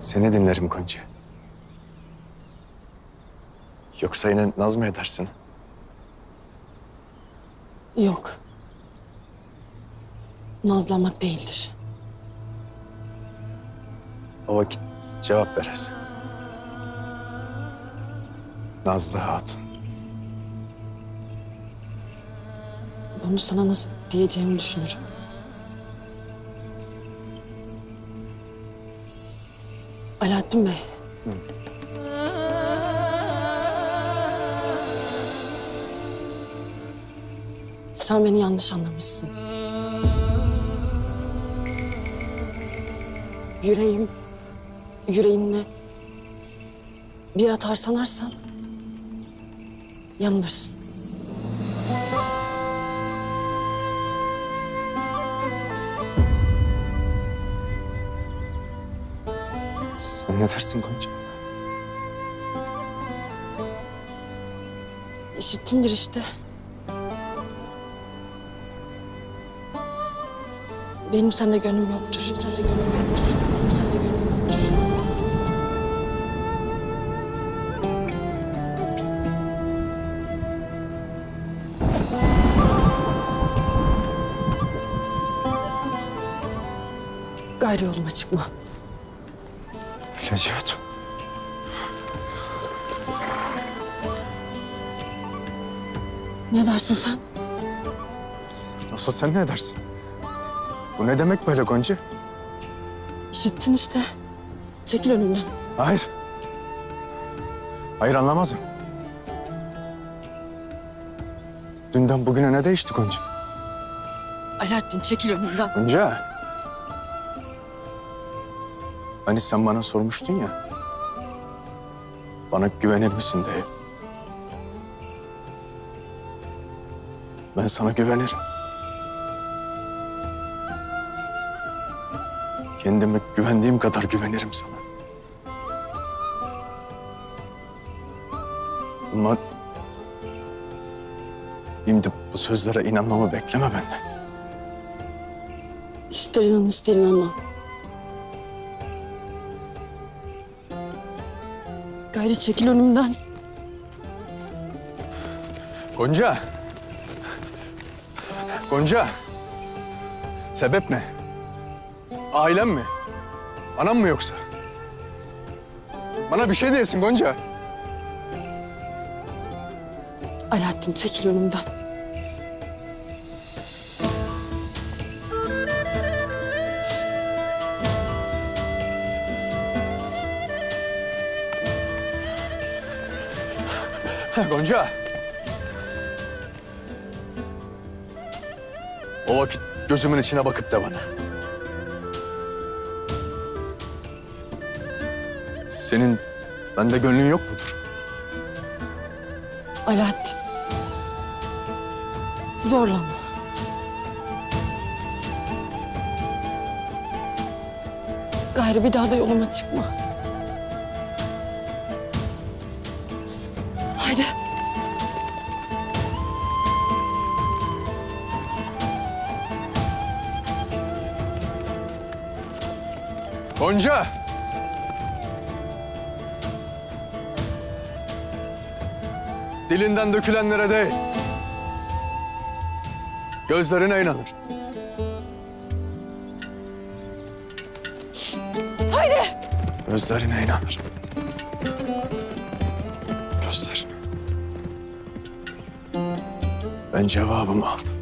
Seni dinlerim Gonca. Yoksa yine naz mı edersin? Yok. Nazlanmak değildir. O vakit cevap veresin. Nazlı Hatun. Bunu sana nasıl diyeceğimi düşünürüm. Alaaddin Bey. Sen beni yanlış anlamışsın. Yüreğim, yüreğimle bir atar sanarsan yanılırsın. Sen ne dersin Gonca? İşittindir işte. Benim sende gönlüm yoktur. Sende gönlüm yoktur. Benim sende gönlüm yoktur. Gayrı yoluma çıkma. Bileceğim. Ne dersin sen? Nasıl sen ne dersin? Bu ne demek böyle Gonca? İşittin işte. Çekil önümden. Hayır. Hayır anlamazım. Dünden bugüne ne değişti Gonca? Alaaddin çekil önümden. Gonca. Hani sen bana sormuştun ya. Bana güvenir misin diye. Ben sana güvenirim. Kendime güvendiğim kadar güvenirim sana. Ama şimdi bu sözlere inanmamı bekleme benden. İster inan ister inanma. Gayrı çekil önümden. Gonca. Gonca. Sebep ne? Ailem mi? Anam mı yoksa? Bana bir şey diyesin Gonca. Alaaddin çekil önümden. Gonca. O vakit gözümün içine bakıp da bana. Senin bende gönlün yok mudur? Alaaddin. Zorlama. Gayrı bir daha da yoluma çıkma. Gonca! Dilinden dökülenlere değil. Gözlerine inanır. Haydi. Gözlerine inanır. Gözlerine. Ben cevabımı aldım.